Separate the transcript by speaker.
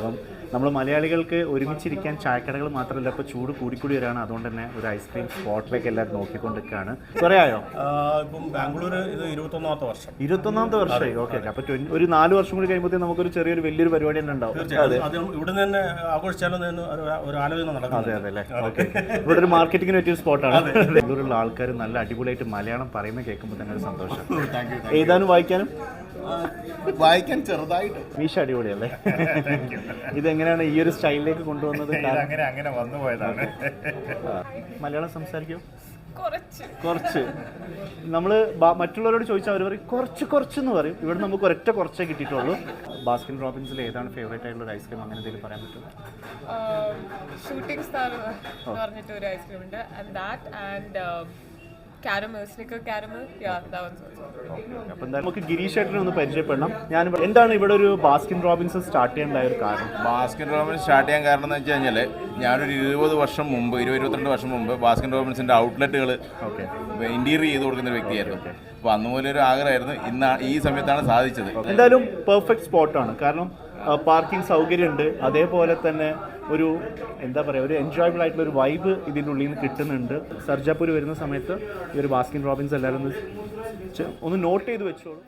Speaker 1: അപ്പം നമ്മൾ മലയാളികൾക്ക് ഒരുമിച്ചിരിക്കാൻ ചായക്കടകൾ മാത്രമല്ല ഇപ്പോൾ ചൂട് കൂടിക്കൂടി വരികയാണ്. അതുകൊണ്ട് തന്നെ ഒരു ഐസ്ക്രീം സ്പോട്ടിലേക്ക് എല്ലാവരും നോക്കിക്കൊണ്ടിരിക്കുകയാണ്.
Speaker 2: ആ, ഇപ്പം ബാംഗ്ലൂർ ഇത് ഇരുപത്തൊന്നാമത്തെ വർഷം.
Speaker 1: ഇരുപത്തൊന്നാമത്തെ വർഷമായി. ഓക്കെ ഓക്കെ അപ്പോൾ ഒരു നാല് വർഷം കൂടി കഴിയുമ്പോഴത്തേക്കും നമുക്കൊരു ചെറിയൊരു വലിയൊരു പരിപാടി തന്നെ ഉണ്ടാവും
Speaker 2: ഇവിടെ നിന്ന് തന്നെ ആഘോഷിച്ചാലും ഒരു ആലോചന
Speaker 1: നടക്കും
Speaker 2: അതെ
Speaker 1: അതെ അല്ലേ? ഓക്കെ ഇവിടെ ഒരു മാർക്കറ്റിങ്ങിന് പറ്റിയ സ്പോട്ടാണ് ബാംഗ്ലൂരുള്ള ആൾക്കാർ നല്ല അടിപൊളിയായിട്ട് മലയാളം പറയുന്നത് കേൾക്കുമ്പോൾ തന്നെ ഒരു സന്തോഷം. എഴുതാനും വായിക്കാനും?
Speaker 3: വായിക്കാൻ ചെറുതായിട്ട്.
Speaker 1: മീശ അടിപൊളിയല്ലേ? ഇതെങ്ങനെയാണ് ഈ ഒരു സ്റ്റൈലിലേക്ക് കൊണ്ടുവന്നത്?
Speaker 3: അങ്ങനെ അങ്ങനെ വന്നു പോയതാണ്.
Speaker 1: മലയാളം സംസാരിക്കും.
Speaker 4: കുറച്ച്.
Speaker 1: കുറച്ച്. നമ്മൾ മറ്റുള്ളവരോട് ചോദിച്ചാൽ അവർ പറയും കുറച്ച് കുറച്ച് എന്ന് പറയും. ഇവിടെ നമുക്ക് ഒരൊറ്റ കുറച്ചേ കിട്ടിയിട്ടുള്ളൂ. ബാസ്കിൻ റോബിൻസിൽ ഏതാണ് ഫേവറേറ്റ് ആയിട്ടുള്ള ഒരു ഐസ്ക്രീം? അങ്ങനെ എന്തെങ്കിലും പറയാൻ പറ്റുമോ?
Speaker 4: ഷൂട്ടിംഗ് സ്റ്റാർ എന്ന് പറഞ്ഞിട്ട് ഒരു ഐസ്ക്രീം ഉണ്ട്. And that and caramel snicker caramel ya that ones
Speaker 1: അപ്പോൾ എന്തായാലും നമുക്ക് ഗിരീഷ് ചേട്ടനെ ഒന്ന് പരിചയപ്പെടണം. ഞാൻ എന്താണ് ഇവിടെ ഒരു ബാസ്കിൻ റോബിൻസ് സ്റ്റാർട്ട് ചെയ്യേണ്ട ഒരു കാരണം?
Speaker 3: ബാസ്കിൻ റോബിൻസ് സ്റ്റാർട്ട് ചെയ്യാൻ കാരണം എന്ന് വെച്ച് കഴിഞ്ഞാൽ ഞാനൊരു ഇരുപത് വർഷം മുമ്പ് ഇരുപത് ഇരുപത്തിരണ്ട് വർഷം മുമ്പ് ബാസ്കിൻ റോബിൻസിന്റെ ഔട്ട്ലെറ്റുകൾ
Speaker 1: ഓക്കെ
Speaker 3: ഇന്റീരിയർ ചെയ്ത് കൊടുക്കുന്ന ഒരു വ്യക്തിയായിരുന്നു. അപ്പോൾ അന്നുപോലെ ഒരു ആഗ്രഹമായിരുന്നു ഇന്ന് ഈ സമയത്താണ് സാധിച്ചത്.
Speaker 1: എന്തായാലും പെർഫെക്റ്റ് സ്പോട്ടാണ് കാരണം പാർക്കിംഗ് സൗകര്യമുണ്ട്. അതേപോലെ തന്നെ ഒരു എന്താ പറയുക ഒരു എൻജോയബിൾ ആയിട്ടുള്ള ഒരു വൈബ് ഇതിന്റെ ഉള്ളിൽ നിന്ന് കിട്ടുന്നുണ്ട്. സർജാപൂർ വരുന്ന സമയത്ത് ഈ ഒരു ബാസ്കിൻ റോബിൻസ് എല്ലാവരും ഒന്ന് ഒന്ന് നോട്ട് ചെയ്ത് വെച്ചോളൂ.